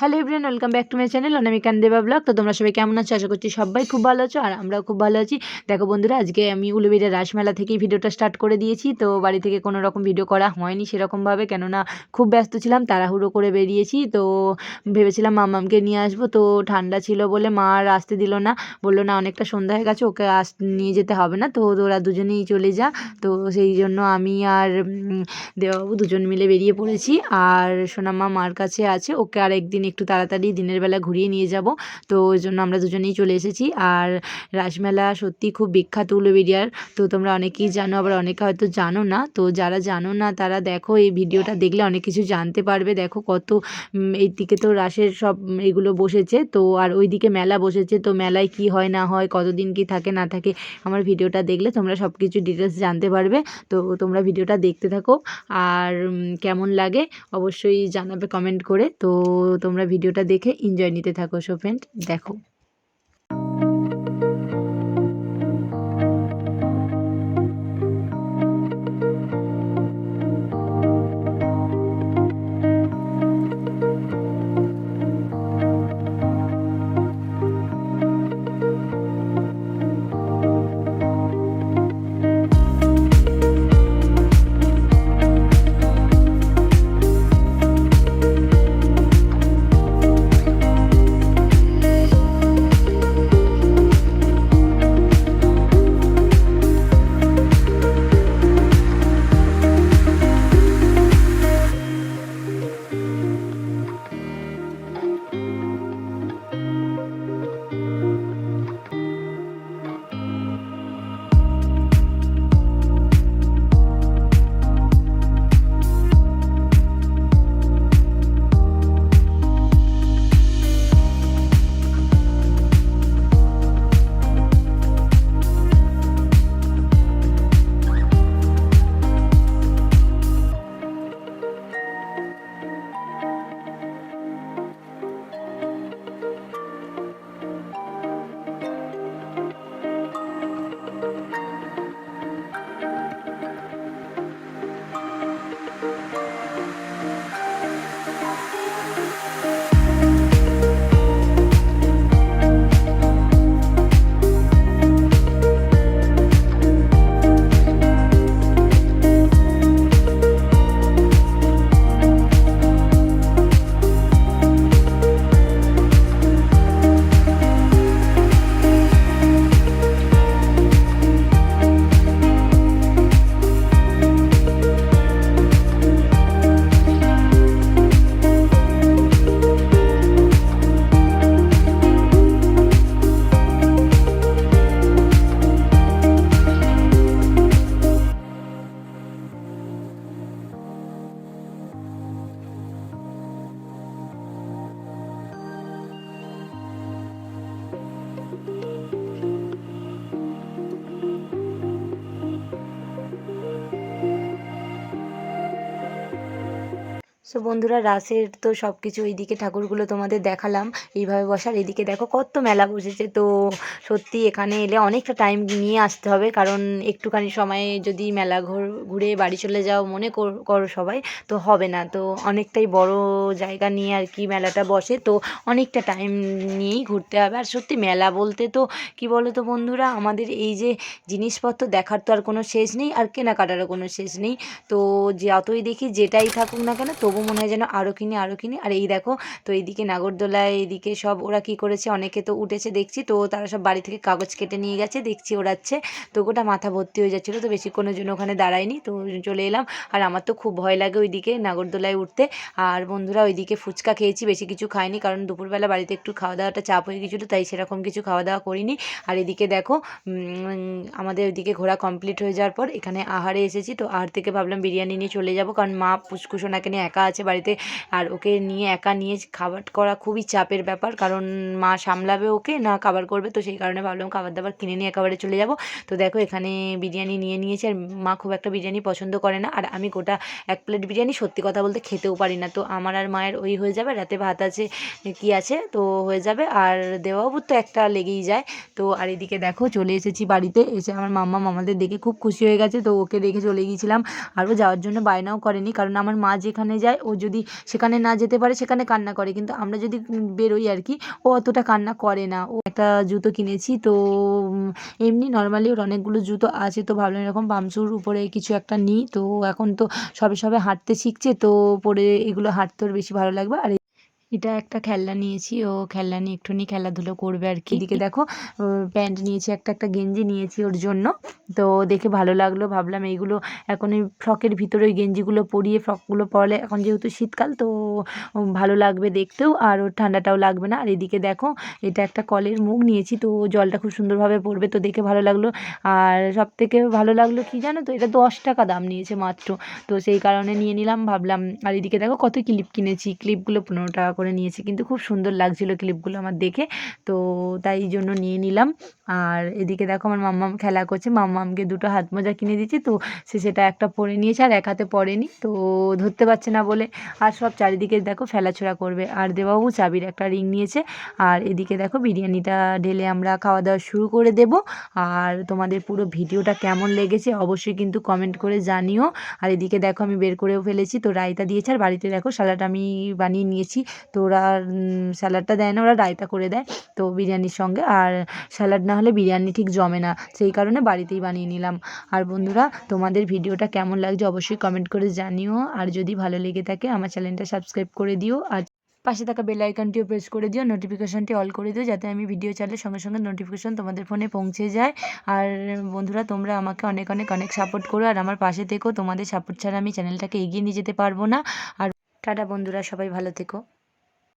Hello. Everyone welcome back to my channel অনামিকান দেবা blog তো তোমরা সবাই কেমন আছো? আশা করছি সবাই খুব ভালো আছো, আর আমরাও খুব ভালো আছি। দেখো বন্ধুরা, আজকে আমি উলুবেড়িয়া রাসমেলা থেকেই ভিডিওটা স্টার্ট করে দিয়েছি। তো বাড়ি থেকে কোনো রকম ভিডিও করা হয়নি সেরকমভাবে, কেননা খুব ব্যস্ত ছিলাম, তাড়াহুড়ো করে বেরিয়েছি। তো ভেবেছিলাম মামামকে নিয়ে আসব, তো ঠান্ডা ছিল বলে মা আর আসতে দিল না। বলল, না, অনেকটা সন্ধ্যা হয়ে গেছে, ওকে আস, নিয়ে যেতে হবে না। তো ওরা দুজনেই চলে যা। তো সেই জন্য আমি আর দেওয়াবাবু দুজন মিলে বেরিয়ে পড়েছি। আর সোনামা মার কাছে আছে, ওকে আর একদিন একটু তাড়াতাড়ি দিনের বেলা ঘুরিয়ে নিয়ে যাব। তো ওই জন্য আমরা দুজনেই চলে এসেছি। আর রাসমেলা সত্যি খুব বিখ্যাত উলুবেরিয়ার তো তোমরা অনেকেই জানো, আবার অনেকে হয়তো জানো না। তো যারা জানো না, তারা দেখো এই ভিডিওটা দেখলে অনেক কিছু জানতে পারবে। দেখো কত এই দিকে তো রাসের সব এগুলো বসেছে। তো আর ওই দিকে মেলা বসেছে। তো মেলায় কি হয়, না হয়, কতদিন কি থাকে, না থাকে, আমার ভিডিওটা দেখলে তোমরা সব কিছু ডিটেলস জানতে পারবে। তো তোমরা ভিডিওটা দেখতে থাকো। আর কেমন লাগে, অবশ্যই জানাবে কমেন্ট করে। তো তোমরা ভিডিওটা দেখে এনজয় নিতে থাকো সো ফ্রেন্ড দেখো। সো বন্ধুরা, রাসের তো সব কিছু এইদিকে ঠাকুরগুলো তোমাদের দেখালাম। এইভাবে বসার। এদিকে দেখো কত মেলা বসেছে। তো সত্যি এখানে এলে অনেকটা টাইম নিয়ে আসতে হবে। কারণ একটুখানি সময়ে যদি মেলা ঘোর, ঘুরে বাড়ি চলে যাও, মনে কর- সবাই, তো হবে না। তো অনেকটাই বড় জায়গা নিয়ে আর কি মেলাটা বসে। তো অনেকটা টাইম নিয়েই ঘুরতে হবে। আর সত্যি মেলা বলতে তো, কি বলো তো বন্ধুরা, আমাদের এই যে জিনিসপত্র দেখার তো আর কোনো শেষ নেই, আর কেনাকাটারও কোনো শেষ নেই। তো যতই দেখি যেটাই থাকুক না কেন তবু মনে হয় যেন আরও কিনি আরও কিনি। আর এই দেখো, তো এইদিকে নাগরদোলায়, এইদিকে সব ওরা কি করেছে, অনেকে তো উঠেছে দেখছি, তো তারা সব বাড়ি থেকে কাগজ কেটে নিয়ে গেছে, দেখছি ওড়াচ্ছে। তো গোটা মাথা ভর্তি হয়ে যাচ্ছিল, তো বেশিক্ষণের জন্য ওখানে দাঁড়ায়নি, তো চলে এলাম। আর আমার তো খুব ভয় লাগে ওইদিকে নাগরদোলায় উঠতে। আর বন্ধুরা ওইদিকে ফুচকা খেয়েছি, বেশি কিছু খাইনি, কারণ দুপুরবেলা বাড়িতে একটু খাওয়া দাওয়াটা চাপ হয়ে গেছিল, তাই সেরকম কিছু খাওয়া দাওয়া করিনি। আর এদিকে দেখো আমাদের ওইদিকে ঘোরা কমপ্লিট হয়ে যাওয়ার পর এখানে আহারে এসেছি, তো আহার থেকে ভাবলাম বিরিয়ানি নিয়ে চলে যাব, কারণ মা পুষ্কুসোনাকে নিয়ে একা আছে বাড়িতে। আর ওকে নিয়ে একা নিয়ে খাবার করা খুবই চাপের ব্যাপার। কারণ মা সামলাবে ওকে, না খাবার করবে। তো সেই কারণে ভাবলাম খাবার দাবার কিনে নিয়ে একেবারে চলে যাব। তো দেখো, এখানে বিরিয়ানি নিয়ে নিয়েছে। আর মা খুব একটা বিরিয়ানি পছন্দ করে না। আর আমি গোটা এক প্লেট বিরিয়ানি সত্যি কথা বলতে খেতেও পারি না। তো আমার আর মায়ের ওই হয়ে যাবে। রাতে ভাত আছে, কি আছে, তো হয়ে যাবে। আর দেওয়াবুর তো একটা লেগেই যায়। তো আর এদিকে দেখো, চলে এসেছি বাড়িতে। এসে আমার মাম্মা মামাদের দেখে খুব খুশি হয়ে গেছে। তো ওকে রেখে চলে গিয়েছিলাম। আরও যাওয়ার জন্য বায়নাও করেনি। কারণ আমার মা যেখানে যায় ও যদি সেখানে না যেতে পারে, সেখানে কান্না করে। কিন্তু আমরা যদি বেরোই আর কি, ও অতটা কান্না করে না। ও একটা জুতো কিনেছি, তো এমনি নর্মালি ওর অনেকগুলো জুতো আছে, তো ভাবলাম এরকম বামসুর উপরে কিছু একটা নিই। তো এখন তো সবে সবে হাঁটতে শিখছে, তো পরে এগুলো হাঁটতে ওর বেশি ভালো লাগবে। আর এটা একটা খেলনা নিয়েছি, ও খেলনা নিয়ে একটুখানি খেলাধুলো করবে আর কি। এদিকে দেখো প্যান্ট নিয়েছি, একটা একটা গেঞ্জি নিয়েছি ওর জন্য। তো দেখে ভালো লাগল, ভাবলাম এইগুলো এখন ওই ফ্রকের ভিতরে ওই গেঞ্জিগুলো পরিয়ে, ফ্রকগুলো পরলে এখন যেহেতু শীতকাল, তো ভালো লাগবে দেখতেও আর ওর ঠান্ডাটাও লাগবে না। আর এদিকে দেখো, এটা একটা কলের মুখ নিয়েছি, তো জলটা খুব সুন্দরভাবে পড়বে, তো দেখে ভালো লাগল। আর সব থেকে ভালো লাগল কি জানো তো, এটা দশ টাকা দাম নিয়েছে মাত্র। তো সেই কারণে নিয়ে নিলাম, ভাবলাম। আর এদিকে দেখো কত ক্লিপ কিনেছি, ক্লিপগুলো পনেরো টাকা করে নিয়েছি। কিন্তু খুব সুন্দর লাগছিল ক্লিপগুলো আমার দেখে। তো তাই জন্য নিয়ে নিলাম। আর এদিকে দেখো আমার মাম্মাম খেলা করছে। মাম্মামকে দুটো হাত মোজা কিনে দিয়েছি। তো সে সেটা একটা পরে নিয়েছে আর এক হাতে পরেনি। তো ধরতে পারছে না বলে। আর সব চারিদিকে দেখো ফেলাছোড়া করবে। আর দেবাবু চাবির একটা রিং নিয়েছে। আর এদিকে দেখো বিরিয়ানিটা ঢেলে আমরা খাওয়া দাওয়া শুরু করে দেব। আর তোমাদের পুরো ভিডিওটা কেমন লেগেছে অবশ্যই কিন্তু কমেন্ট করে জানিও। আর এদিকে দেখো আমি বের করেও ফেলেছি। তো রায়তা দিয়েছে। আর বাড়িতে দেখো স্যালাড আমি বানিয়ে নিয়েছি। তো ওরা স্যালাডটা দেয় না, ওরা রায়তা করে দেয়, তো বিরিয়ানির সঙ্গে। আর স্যালাড না হলে বিরিয়ানি ঠিক জমে না, সেই কারণে বাড়িতেই বানিয়ে নিলাম। আর বন্ধুরা, তোমাদের ভিডিওটা কেমন লাগছে অবশ্যই কমেন্ট করে জানিও। আর যদি ভালো লেগে থাকে, আমার চ্যানেলটা সাবস্ক্রাইব করে দিও। আর পাশে থাকা বেল আইকনটিও প্রেস করে দিও নোটিফিকেশনটি অল করে দিও, যাতে আমি ভিডিও চাইলে সঙ্গে সঙ্গে নোটিফিকেশন তোমাদের ফোনে পৌঁছে যায়। আর বন্ধুরা, তোমরা আমাকে অনেক অনেক অনেক সাপোর্ট করো, আর আমার পাশে থেকো। তোমাদের সাপোর্ট ছাড়া আমি চ্যানেলটাকে এগিয়ে নিয়ে যেতে পারব না। আর টাটা বন্ধুরা, সবাই ভালো থেকো।